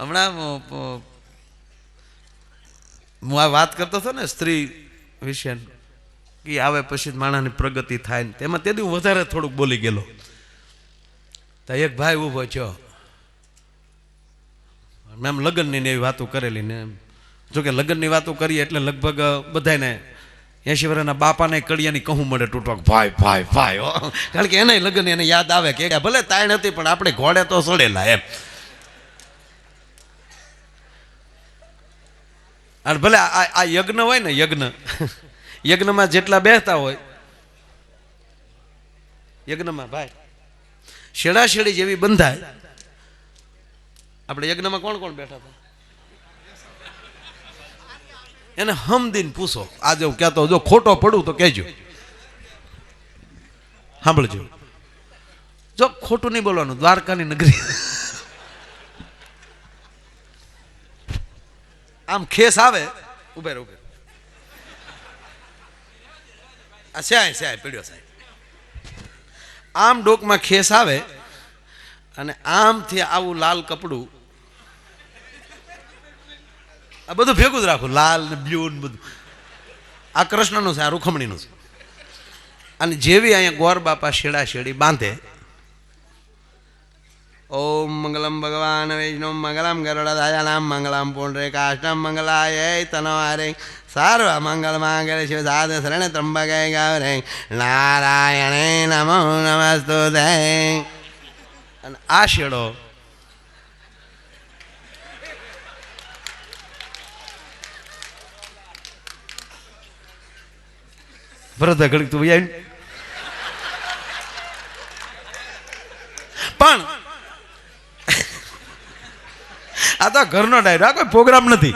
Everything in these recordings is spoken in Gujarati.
હમણાં હું આ વાત કરતો હતો ને સ્ત્રી વિશે કે આવે પછી માણસની પ્રગતિ થાય ને. તેમાં તેથી હું વધારે થોડુંક બોલી ગયેલો. તો એક ભાઈ ઊભો છો મેમ લગ્નની એવી વાતો કરેલી ને એમ. જો કે લગ્નની વાતો કરીએ એટલે લગભગ બધાને એસી વર્ષના બાપાને કડિયાની કહું મળે તૂટવા ભાઈ ભાઈ ભાઈ. કારણ કે એને લગ્ન એને યાદ આવે કે ભલે તાણ હતી પણ આપણે ઘોડે તો સડેલા એમ. અને ભલે આ યજ્ઞ હોય ને, યજ્ઞ. યજ્ઞમાં જેટલા બેસતા હોય, યજ્ઞમાં ભાઈ શેડાશેડી જેવી બંધાય. આપણે યજ્ઞમાં કોણ કોણ બેઠા હતા? એને હમદીન પૂછો. આજે હું કહેતો, જો ખોટો પડું તો કહેજો. સાંભળજો. જો ખોટું નહીં બોલવાનું, દ્વારકાની નગરી. આમ ખેસ આવે? ઉભે ઉભેર. ઉભે રહો. આ સ્યાય સ્યાય, પીડ્યો સાહેબ. આમ ડોકમાં ખેસ આવે અને આમથી આવું લાલ કપડું, આ બધું ભેગું જ રાખું. લાલ ને બ્લુ ને બધું. આ કૃષ્ણનું છે, આ રૂખમણીનું છે. અને જેવી અહીંયા ગોર બાપા શેડા શેડી બાંધે ઓમ મંગલમ ભગવાન વૈષ્ણવ મંગલમ ગરુડધાયાનામ મંગલમ પુંડરે કાષ્ટમ મંગલાય તનવારે સર્વ મંગલ માંગલ શિવ સાધ શરણ ત્રંબકે ગૌરે. નારાયણે નમો નમસ્તુ અને આ શેડો ભરત ઘડીક તું આવી પણ આ તો ઘરનો ડાયરો આ કોઈ પ્રોગ્રામ નથી.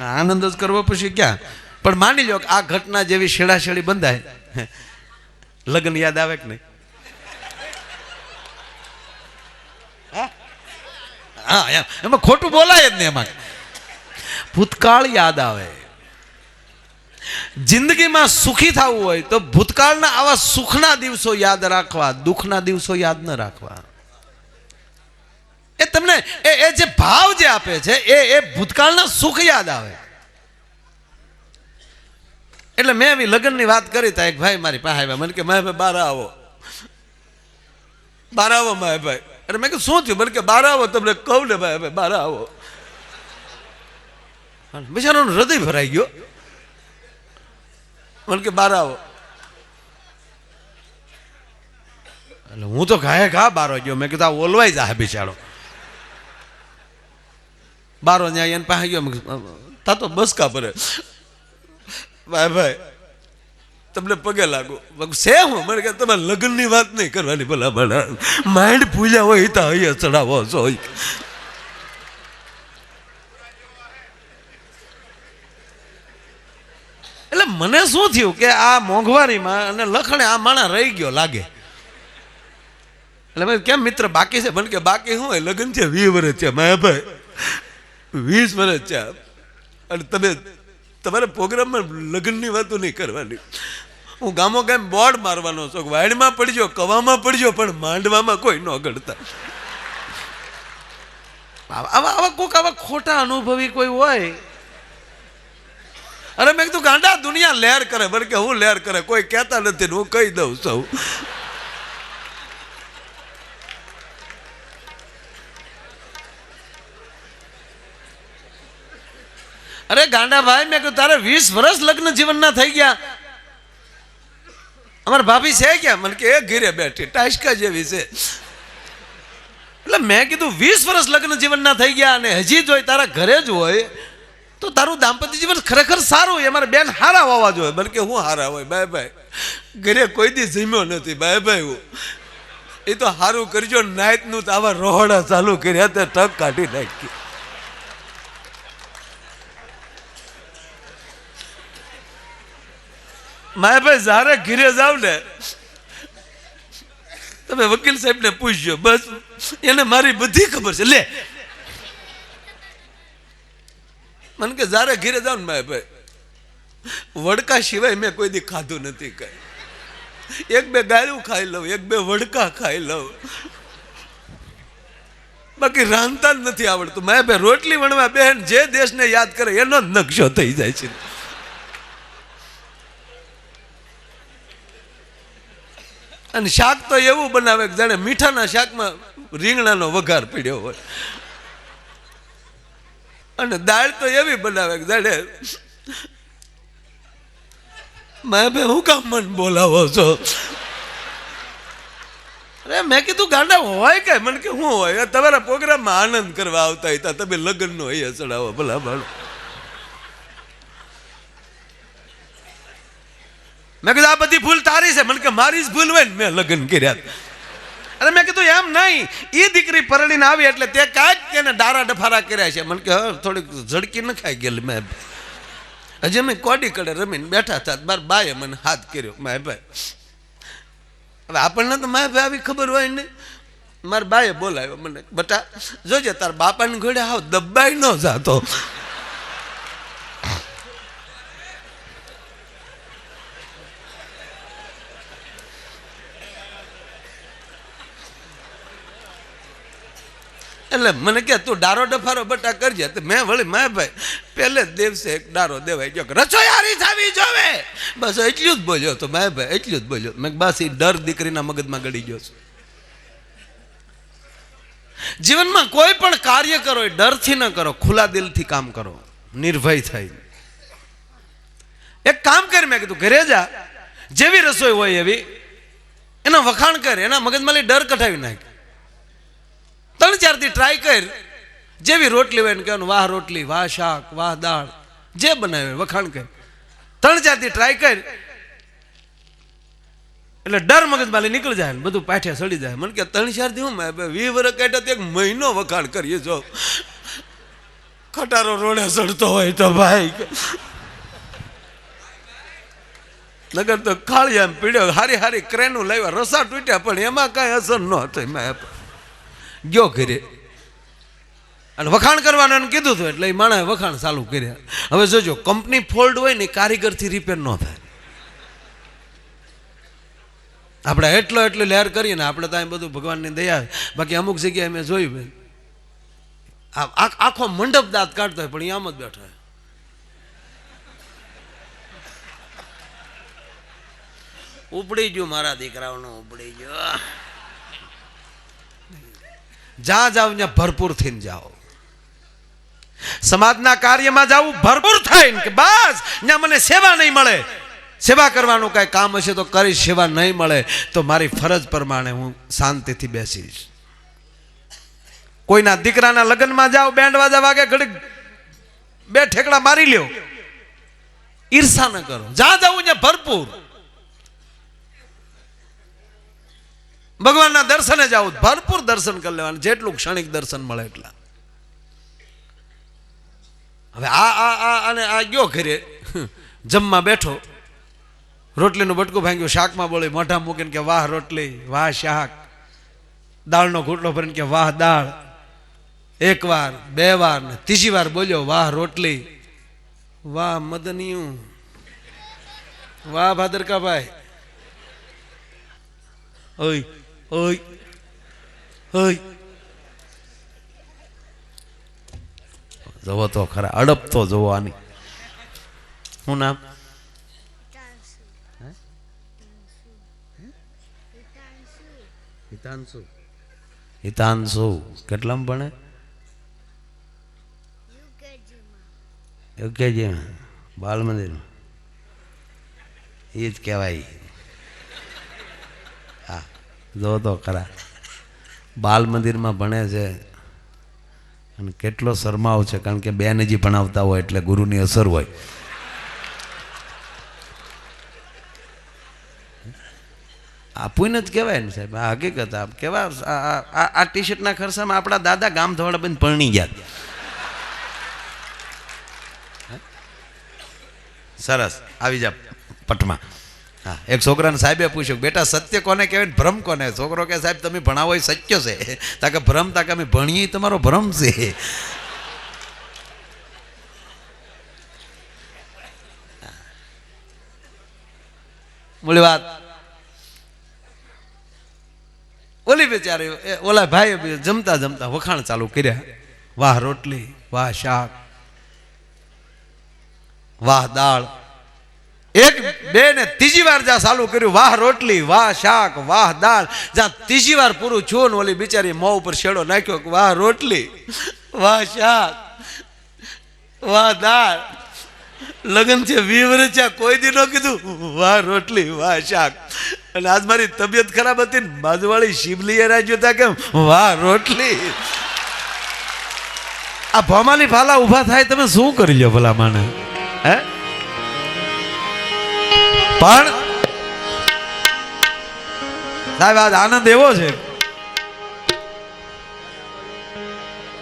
આનંદ જ કરવો પછી ક્યાં? પણ માની લો કે આ ઘટના જેવી શેડાશેડી બંધાય. લગ્ન યાદ આવે કે નહીં? હા? એમાં ખોટું બોલાય જ નહીં એમાં. ભૂતકાળ યાદ આવે. જિંદગીમાં સુખી થવું હોય તો ભૂતકાળના આવા સુખના દિવસો યાદ રાખવા, દુઃખના દિવસો યાદ ન રાખવા. એ એ એ જે ભાવ જે આપે છે, એ એ ભૂતકાળના સુખ યાદ આવે. એટલે મેં એવી લગ્નની વાત કરી તા, એક ભાઈ મારી પાસે આવ્યા. મને કે, માય ભાઈ, બાર આવો. બાર આવો, માય ભાઈ. એટલે મેં કીધું, શું થયું? મને કે, બાર આવો તમને કહું ને ભાઈ, બાર આવો. બિચારાનું હૃદય ભરાઈ ગયો. મને કે, બાર આવો. એટલે હું તો ઘાએ ઘા બારો ગયો. મેં કીધું, આ ઓલવાઈ જા બિચારો. બારો ન્યાય એને પાસે ગયો. તા બસકા ભરે. ભાઈ ભાઈ, તમને પગે લાગો. છે હું? મને કે તમે લગ્નની વાત નહીં કરવાની, ભલા ભલા માઇન્ડ પૂજા હોય તો અહીંયા ચડાવો છો એટલે મને શું થયું કે આ મોંઘવારીમાં અને લખણે આ માણા રહી ગયો લાગે. એટલે કેમ મિત્ર બાકી છે? મને કે, બાકી શું હોય? લગ્ન છે, વીસ વર્ષ છે. મેં ભાઈ વીસ વર્ષ છે. અને તમે તમારા પ્રોગ્રામમાં લગ્નની વાતો નહીં કરવાની. હું ગામો ગામ બોર્ડ મારવાનો છું વાયડમાં પડજો, કવામાં પડજો, પણ માંડવામાં કોઈ ન ગણતા. આવા આવા કોઈક આવા ખોટા અનુભવી કોઈ હોય. અરે મેં કીધું ગાંડા દુનિયા લહેર કરે. બરાબર કે હું લહેર કરે? કોઈ કહેતા નથી હું કહી દઉં સૌ અરે ગાંડા ભાઈ, મેં કહ્યું તારે વીસ વર્ષ લગ્ન જીવનના થઈ ગયા. અમારા ભાભી છે ક્યાં? મને કે ઘીરે બેઠી ટાઈસકા જેવી છે. એટલે મેં કીધું, વીસ વર્ષ લગ્ન જીવનના થઈ ગયા અને હજી જ હોય તારા ઘરે જ હોય, તો તારું દાંપત્ય જીવન ખરેખર સારું હોય. અમારે બેન હારા હોવા જોઈએ. બલકે હું હારા હોય? બાય ભાઈ ઘરે કોઈ દી જીમ્યો નથી. બાય ભાઈ હું. એ તો સારું કરજો નાયતનું તો આવા રોહડા ચાલુ કર્યા તે ટક કાઢી નાખી માયાભાઈ જ્યારે ઘીરે જાવ ને તમે વકીલ સાહેબને પૂછજો, બસ, એને મારી બધી ખબર છે. લે. મને કે જ્યારે ઘીરે જાવ ને માયાભાઈ વડકા સિવાય મેં કોઈ દી ખાધું નથી કઈ. એક બે ગાયું ખાઈ લઉં, એક બે વડકા ખાઈ લઉં. બાકી રાંધતા જ નથી આવડતું. મેં બે રોટલી વણવા બેન જે દેશને યાદ કરે એનો જ નકશો થઈ જાય છે. અને શાક તો એવું બનાવે કે જાણે મીઠાના શાકમાં રીંગણાનો વઘાર પીડ્યો હોય. અને દાળ તો એવી બનાવે કે જાણે મેં હું કામ મન બોલાવો છો? અરે, મેં કીધું, ગાંડા હોય કે? મને કે શું હોય. તમારા પ્રોગ્રામમાં આનંદ કરવા આવતા હતા તમે લગ્નનો હોય ચડાવો, ભલા ભાડો મેં કીધું, આ બધી ભૂલ તારી છે. મને કે, મારી જ ભૂલ હોય ને. મેં લગ્ન કર્યા. અરે મેં કીધું, એમ નહીં. એ દીકરી પરણીને આવી એટલે તે કાંઈક તેને ડારા ડફારા કર્યા છે. મને કે, હા, થોડીક ઝડકી ન ખાઈ ગયેલી મેં. હજી અમે કોડી કડે રમીને બેઠા હતા બાર બાએ મને હાથ કર્યો, માય ભાઈ. હવે આપણને તો માય ભાઈ આવી ખબર હોય ને. મારા બાએ બોલાવ્યો મને, બટા, જોજે તારા બાપાની ઘોડે હાવ દબાઈ ન જાતો. એટલે મને કે, તું ડારો ડફારો બટા કરજે. તો મેં વળી, માય ભાઈ, પહેલે દિવસે એક ડારો દેવાઈ ગયો કે, રસોઈયારી થાવી જોવે. બસ એટલું જ બોલ્યો તો માય ભાઈ, એટલું જ બોલ્યો. મેં બસ એ ડર દીકરીના મગજમાં ગળી ગયો છું. જીવનમાં કોઈ પણ કાર્ય કરો એ ડરથી ન કરો, ખુલ્લા દિલથી કામ કરો. નિર્ભય થઈ. એક કામ કરી, મેં કીધું, ઘરે જા. જેવી રસોઈ હોય એવી, એના વખાણ કર, એના મગજમાં લઈ ડર કઢાવી નાખ. ત્રણ ચારથી ટ્રાય કર. જેવી રોટલી હોય ને કહેવાનું, વાહ રોટલી, વાહ શાક, વાહ દાળ. જે બનાવે વખાણ કર. ત્રણ ચારથી ટ્રાય કર. એટલે ડર મગજમાં લઈ નીકળી જાય બધું પાઠે સડી જાય. મને કે ત્રણ ચાર દી હું વી વર્ષ કાઢ્યા એક મહિનો વખાણ કરીએ જો. ખટારો રોડે સડતો હોય તો ભાઈ. નગર તો ખાળિયા પીડ્યો. હારી હારી ક્રેનું લાવ્યા, રસા તૂટ્યા, પણ એમાં કાંઈ અસર ન થઈ મેં ગયો ઘરે. અને વખાણ કરવાનું એને કીધું હતું એટલે એ માણસે વખાણ ચાલુ કર્યા. હવે જોજો, કંપની ફોલ્ડ હોય ને કારીગરથી રિપેર ન થાય. આપણે એટલો એટલો લહેર કરીએ ને આપણે તો બધું ભગવાનની દયા બાકી અમુક જગ્યાએ મેં જોયું બેન. આખો મંડપ દાંત કાઢતો હોય, પણ એ આમ જ બેઠો હોય. ઉપડી ગયું મારા દીકરાઓનું, ઉપડી ગયું. જ્યાં જાઓ ત્યાં ભરપૂર થઈને જાઓ. સમાજના કાર્યમાં જવું ભરપૂર થઈને કે બસ ત્યાં મને સેવા નહીં મળે. સેવા કરવાનું કાંઈ કામ હશે તો કરીશ સેવા નહીં મળે. તો મારી ફરજ પ્રમાણે હું શાંતિથી બેસીશ. કોઈના દીકરાના લગ્નમાં જાઓ બેન્ડ વાજા વાગે ઘડીક બે ઠેકડા મારી લ્યો. ઈર્ષા ન કરો. જ્યાં જવું ત્યાં ભરપૂર. ભગવાનના દર્શને જાવ ભરપૂર દર્શન કરી લેવાનું, જેટલું ક્ષણિક દર્શન મળે એટલા. હવે આ આ આ અને આ ગયો ઘરે, જમવા બેઠો, રોટલીનું બટકું ભાંગ્યું, શાકમાં બોલે મોઢા મૂકીને કે વાહ રોટલી, વાહ શાક, દાળનો ઘૂંટલો ભરીને કે વાહ દાળ. એક વાર બે વાર, ને ત્રીજી વાર બોલ્યો, વાહ રોટલી, વાહ મદનિયું, વાહ ભાદરકાભાઈ. ઓય ઓય ઓય જવો તો ખરા અડપ તો જોવો આની શું નામ હિતાંશુ હિતાંશુ કેટલામાં ભણે યોગ્યજી બાલ મંદિરમાં એ જ કહેવાય હા જો તો ખરા. બાલ મંદિરમાં ભણે છે અને કેટલો શરમાવ છે, કારણ કે બેન હજી ભણાવતા હોય એટલે ગુરુની અસર હોય. આ પુણ્ય જ કહેવાય ને સાહેબ, આ હકીકત આ કેવા આ- ટી શર્ટના ખર્ચામાં આપણા દાદા ગામ ધોળા બંધ પરણી ગયા. સરસ. આવી જા પટમાં. હા, એક છોકરાને સાહેબે પૂછ્યું, બેટા, સત્ય કોને કહેવાય ને ભ્રમ કોને? છોકરો કે સાહેબ, તમે ભણાવો એ સત્ય છે. તાકે ભ્રમ? તાકે અમે ભણીએ તમારો ભ્રમ છે. મૂળ વાત. ઓલી બેચારી ઓલા ભાઈ જમતા જમતા વખાણ ચાલુ કર્યા. વાહ રોટલી, વાહ શાક, વાહ દાળ. એક બે ને ત્રીજી વાર જ્યાં ચાલુ કર્યું, વાહ રોટલી, વાહ શાક, વાહ દાળ, જ્યાં ત્રીજી વાર પૂરું છું ને ઓલી બિચારી મોં ઉપર શેડો નાખ્યો કે વાહ રોટલી, વાહ શાક, વાહ દાળ. લગ્ન છે વી છે, કોઈ દી ન કીધું, વાહ રોટલી, વાહ શાક. અને આજ મારી તબિયત ખરાબ હતી ને બાજુવાળી શિવલીએ રાજ્યો હતા કેમ વાહ રોટલી. આ ભમાલી ફાલા ઊભા થાય, તમે શું કરી લો ભલા માને હે? પણ સાહેબ, આજ આનંદ એવો છે.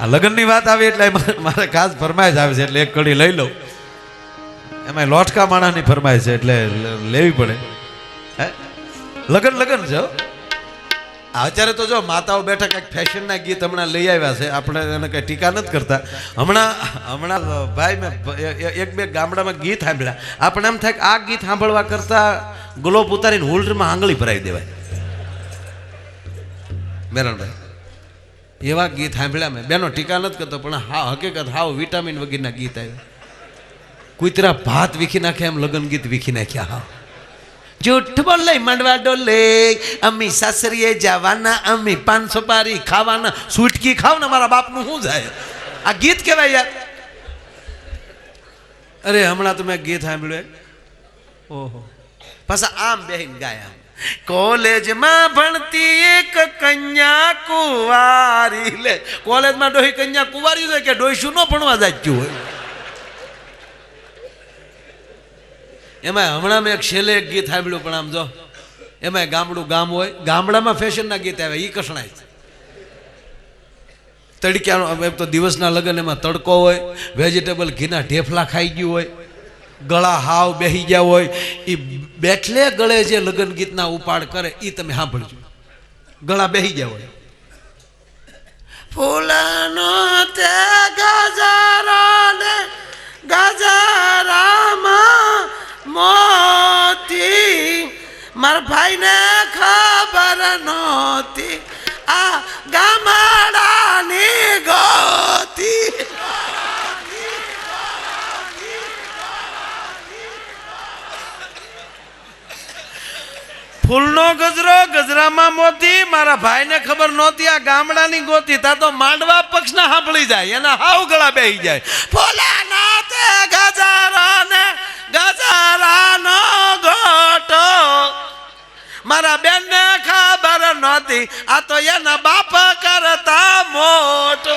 આ લગ્નની વાત આવી એટલે મારે ખાસ ફરમાઈશ આવે છે, એટલે એક કડી લઈ લઉં. એમાં લોટકા માણાની ફરમાઈશ છે, એટલે લેવી પડે. હે? લગ્ન લગ્ન છે અત્યારે તો જો માતાઓ બેઠા કંઈક ફેશનના ગીત હમણાં લઈ આવ્યા છે. આપણે એને કંઈ ટીકા નથી કરતા. હમણાં હમણાં ભાઈ મેં એક બે ગામડામાં ગીત સાંભળ્યા. આપણે એમ થાય કે આ ગીત સાંભળવા કરતા ગ્લોબ ઉતારીને હોલ્ડરમાં આંગળી ભરાઈ દેવાય. મેરણભાઈ એવા ગીત સાંભળ્યા મેં. બેનો ટીકા નથી કરતો, પણ હા, હકીકત હાવ વિટામિન વગેરેના ગીત આવ્યા. કુતરા ભાત વીખી નાખ્યા એમ લગ્ન ગીત વીખી નાખ્યા, હા. જૂઠ બોલે માંડવા ડોલે. અમી સાસરીએ જવાના અમી પાંચસો પારી ખાવાના સુટકી ખાવ ને મારા બાપનું શું જાય? આ ગીત કહેવાય યાર. અરે હમણાં તો મેં ગીત સાંભળ્યું. ઓહો. પાછા આમ બેહીને ગાયા કોલેજમાં ભણતી એક કન્યા કુંવારી. લે કોલેજમાં ડોહી કન્યા કુવારી હોય કે ડોહીશું ન ભણવા જાય હોય? એમાં હમણાં મેં એક છેલ્લે એક ગીત સાંભળ્યું, પણ આમ જો એમાં ગામડું ગામ હોય, ગામડામાં ફેશનના ગીત આવે એ કસણાય તડક્યાનો એમ તો દિવસના લગ્ન એમાં તડકો હોય વેજીટેબલ ઘીના ઢેફલા ખાઈ ગયું હોય, ગળા હાવ બેહી ગયા હોય એ બેઠલે ગળે જે લગ્ન ગીતના ઉપાડ કરે એ તમે સાંભળજો. ગળા બેહી ગયા હોય. ફૂલાનો તે મારા ભાઈને ખબર નહોતી. આ ગામડાની ગોતી. ફૂલનો ગજરો ગજરામાં મોતી, મારા ભાઈને ખબર નહોતી આ ગામડાની ગોતી. તા તો માંડવા પક્ષના સાંભળી જાય, એના હાવ ગળા બેહી જાય. ફોલા નાતે ગજારા ને ગજરાનો ગોટો મારા બેનને ખબર નહોતી. આ તો એના બાપ કરતા મોટો.